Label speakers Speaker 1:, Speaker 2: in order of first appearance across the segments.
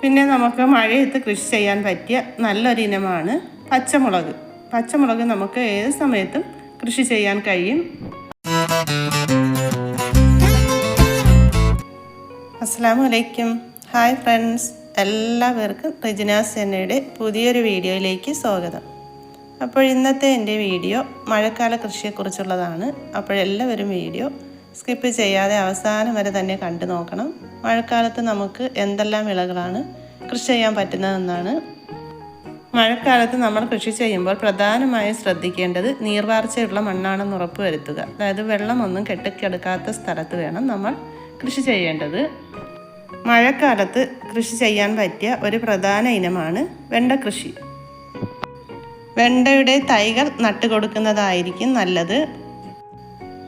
Speaker 1: പിന്നെ നമുക്ക് മഴയത്ത് കൃഷി ചെയ്യാൻ പറ്റിയ നല്ലൊരു ഇനമാണ് പച്ചമുളക്. പച്ചമുളക് നമുക്ക് ഏത് സമയത്തും കൃഷി ചെയ്യാൻ കഴിയും. അസ്സാം വലൈക്കും ഹായ് ഫ്രണ്ട്സ്. എല്ലാവർക്കും റെജിനാസ് എന്നയുടെ പുതിയൊരു വീഡിയോയിലേക്ക് സ്വാഗതം. അപ്പോൾ ഇന്നത്തെ എന്റെ വീഡിയോ മഴക്കാല കൃഷിയെക്കുറിച്ചുള്ളതാണ്. അപ്പോഴെല്ലാവരും വീഡിയോ സ്കിപ്പ് ചെയ്യാതെ അവസാനം വരെ തന്നെ കണ്ടു നോക്കണം. മഴക്കാലത്ത് നമുക്ക് എന്തെല്ലാം വിളകളാണ് കൃഷി ചെയ്യാൻ പറ്റുന്നതെന്നാണ്. മഴക്കാലത്ത് നമ്മൾ കൃഷി ചെയ്യുമ്പോൾ പ്രധാനമായും ശ്രദ്ധിക്കേണ്ടത് നീർവാർച്ചയുള്ള മണ്ണാണെന്ന് ഉറപ്പ് വരുത്തുക അതായത് വെള്ളമൊന്നും കെട്ടിക്കിടക്കാത്ത സ്ഥലത്ത് വേണം നമ്മൾ കൃഷി ചെയ്യേണ്ടത്. മഴക്കാലത്ത് കൃഷി ചെയ്യാൻ പറ്റിയ ഒരു പ്രധാന ഇനമാണ് വെണ്ട കൃഷി. വെണ്ടയുടെ തൈകൾ നട്ടുകൊടുക്കുന്നതായിരിക്കും നല്ലത്.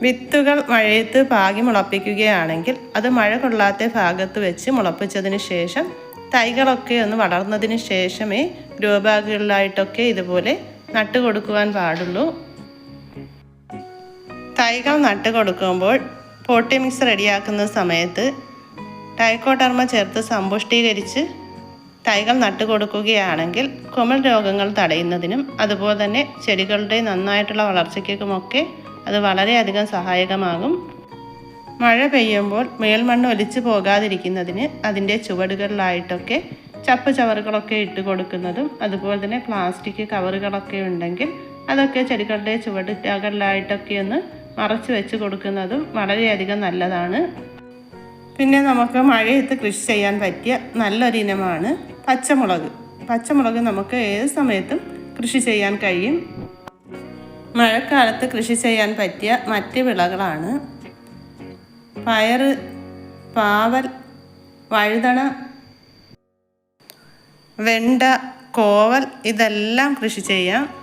Speaker 1: വിത്തുകൾ മഴയത്ത് പാകി മുളപ്പിക്കുകയാണെങ്കിൽ അത് മഴ കൊള്ളാത്ത ഭാഗത്ത് വെച്ച് മുളപ്പിച്ചതിന് ശേഷം തൈകളൊക്കെ ഒന്ന് വളർന്നതിന് ശേഷമേ ഗ്രോ ഇതുപോലെ നട്ട് കൊടുക്കുവാൻ പാടുള്ളൂ. തൈകൾ നട്ട് കൊടുക്കുമ്പോൾ പോട്ടി മിക്സ് റെഡിയാക്കുന്ന സമയത്ത് ടൈക്കോട്ടർമ ചേർത്ത് സമ്പുഷ്ടീകരിച്ച് തൈകൾ നട്ട് കൊടുക്കുകയാണെങ്കിൽ കുമൽ രോഗങ്ങൾ തടയുന്നതിനും അതുപോലെ തന്നെ ചെടികളുടെ നന്നായിട്ടുള്ള വളർച്ചയ്ക്കുമൊക്കെ അത് വളരെയധികം സഹായകമാകും. മഴ പെയ്യുമ്പോൾ മേൽമണ്ണ് ഒലിച്ചു പോകാതിരിക്കുന്നതിന് അതിന്റെ ചുവടുകളിലായിട്ടൊക്കെ ചപ്പ് ചവറുകളൊക്കെ ഇട്ട് കൊടുക്കുന്നതും അതുപോലെ തന്നെ പ്ലാസ്റ്റിക് കവറുകളൊക്കെ ഉണ്ടെങ്കിൽ അതൊക്കെ ചെടികളുടെ ചുവടുകളിലായിട്ടൊക്കെ ഒന്ന് മറച്ചു വെച്ച് കൊടുക്കുന്നതും വളരെയധികം നല്ലതാണ്. പിന്നെ നമുക്ക് മഴയത്ത് കൃഷി ചെയ്യാൻ പറ്റിയ നല്ലൊരു ഇനമാണ് പച്ചമുളക്. പച്ചമുളക് നമുക്ക് ഏത് സമയത്തും കൃഷി ചെയ്യാൻ കഴിയും. മഴക്കാലത്ത് കൃഷി ചെയ്യാൻ പറ്റിയ മറ്റ് വിളകളാണ് പയർ പാവൽ വഴുതണ വെണ്ട കോവൽ ഇതെല്ലാം കൃഷി ചെയ്യാം.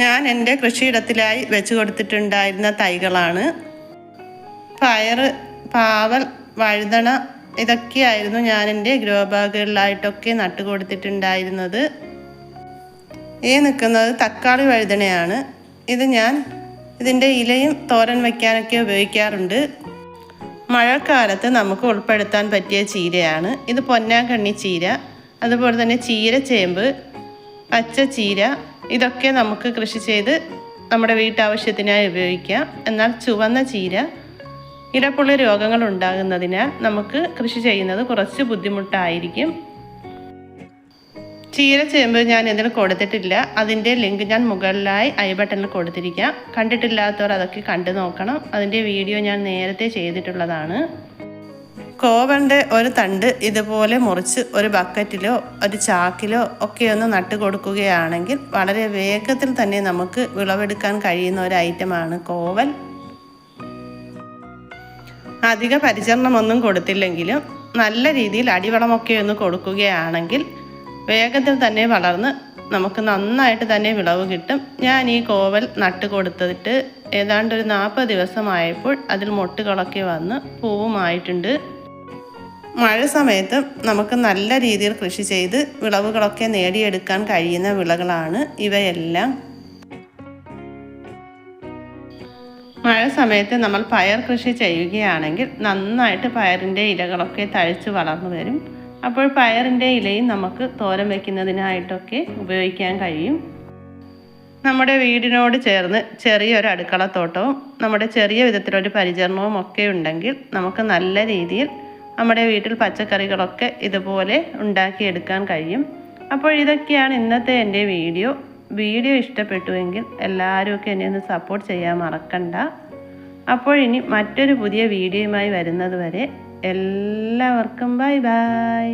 Speaker 1: ഞാൻ എന്റെ കൃഷിയിടത്തിലായി വെച്ച് കൊടുത്തിട്ടുണ്ടായിരുന്ന തൈകളാണ്. പയർ പാവൽ വഴുതണ ഇതൊക്കെയായിരുന്നു ഞാൻ എന്റെ ഗ്രോ ബാഗുകളിലായിട്ടൊക്കെ നട്ടു കൊടുത്തിട്ടുണ്ടായിരുന്നത് ഈ നിൽക്കുന്നത് തക്കാളി വഴുതണയാണ് ഇത് ഞാൻ ഇതിന്റെ ഇലയും തോരൻ വയ്ക്കാനൊക്കെ ഉപയോഗിക്കാറുണ്ട്. മഴക്കാലത്ത് നമുക്ക് ഉൾപ്പെടുത്താൻ പറ്റിയ ചീരയാണ്. ഇത് പൊന്നാങ്കണ്ണി ചീര അതുപോലെ തന്നെ ചീര ചേമ്പ് പച്ച ചീര ഇതൊക്കെ നമുക്ക് കൃഷി ചെയ്ത് നമ്മുടെ വീട്ടാവശ്യത്തിനായി ഉപയോഗിക്കാം. എന്നാൽ ചുവന്ന ചീര ഇടപ്പുള്ളി രോഗങ്ങൾ ഉണ്ടാകുന്നതിനാൽ നമുക്ക് കൃഷി ചെയ്യുന്നത് കുറച്ച് ബുദ്ധിമുട്ടായിരിക്കും. ചീര ചേമ്പ് ഞാൻ ഇതിൽ കൊടുത്തിട്ടില്ല. അതിന്റെ ലിങ്ക് ഞാൻ മുകളിലായി ഐ ബട്ടണിൽ കൊടുത്തിരിക്കാം. കണ്ടിട്ടില്ലാത്തവർ അതൊക്കെ കണ്ടു നോക്കണം. അതിന്റെ വീഡിയോ ഞാൻ നേരത്തെ ചെയ്തിട്ടുള്ളതാണ്. കോവന്റെ ഒരു തണ്ട് ഇതുപോലെ മുറിച്ച് ഒരു ബക്കറ്റിലോ ഒരു ചാക്കിലോ ഒക്കെ ഒന്ന് നട്ട് കൊടുക്കുകയാണെങ്കിൽ വളരെ വേഗത്തിൽ തന്നെ നമുക്ക് വിളവെടുക്കാൻ കഴിയുന്ന ഒരു ഐറ്റമാണ് കോവൽ. അധിക പരിചരണമൊന്നും കൊടുത്തില്ലെങ്കിലും നല്ല രീതിയിൽ അടിവളമൊക്കെ ഒന്ന് കൊടുക്കുകയാണെങ്കിൽ വേഗത്തിൽ തന്നെ വളർന്ന് നമുക്ക് നന്നായിട്ട് തന്നെ വിളവ് കിട്ടും. ഞാൻ ഈ കോവൽ നട്ട് കൊടുത്തിട്ട് ഏതാണ്ട് ഒരു നാൽപ്പത് ദിവസമായപ്പോൾ അതിൽ മൊട്ടുകളൊക്കെ വന്ന് പൂവുമായിട്ടുണ്ട്. മഴ സമയത്ത് നമുക്ക് നല്ല രീതിയിൽ കൃഷി ചെയ്ത് വിളവുകളൊക്കെ നേടിയെടുക്കാൻ കഴിയുന്ന വിളകളാണ് ഇവയെല്ലാം. മഴ സമയത്ത് നമ്മൾ പയർ കൃഷി ചെയ്യുകയാണെങ്കിൽ നന്നായിട്ട് പയറിന്റെ ഇലകളൊക്കെ തഴച്ച് വളർന്നു വരും. അപ്പോൾ പയറിന്റെ ഇലയും നമുക്ക് തോരൻ വയ്ക്കുന്നതിനായിട്ടൊക്കെ ഉപയോഗിക്കാൻ കഴിയും. നമ്മുടെ വീടിനോട് ചേർന്ന് ചെറിയൊരു അടുക്കളത്തോട്ടവും നമ്മുടെ ചെറിയ വിധത്തിലൊരു പരിചരണവും ഒക്കെ ഉണ്ടെങ്കിൽ നമുക്ക് നല്ല രീതിയിൽ നമ്മുടെ വീട്ടിൽ പച്ചക്കറികളൊക്കെ ഇതുപോലെ ഉണ്ടാക്കിയെടുക്കാൻ കഴിയും. അപ്പോൾ ഇതൊക്കെയാണ് ഇന്നത്തെ എന്റെ വീഡിയോ. വീഡിയോ ഇഷ്ടപ്പെട്ടുവെങ്കിൽ എല്ലാവരും ഒക്കെ എന്നെ ഒന്ന് സപ്പോർട്ട് ചെയ്യാൻ മറക്കണ്ട. അപ്പോൾ ഇനി മറ്റൊരു പുതിയ വീഡിയോയുമായി വരുന്നത് വരെ എല്ലാവർക്കും ബൈ ബൈ.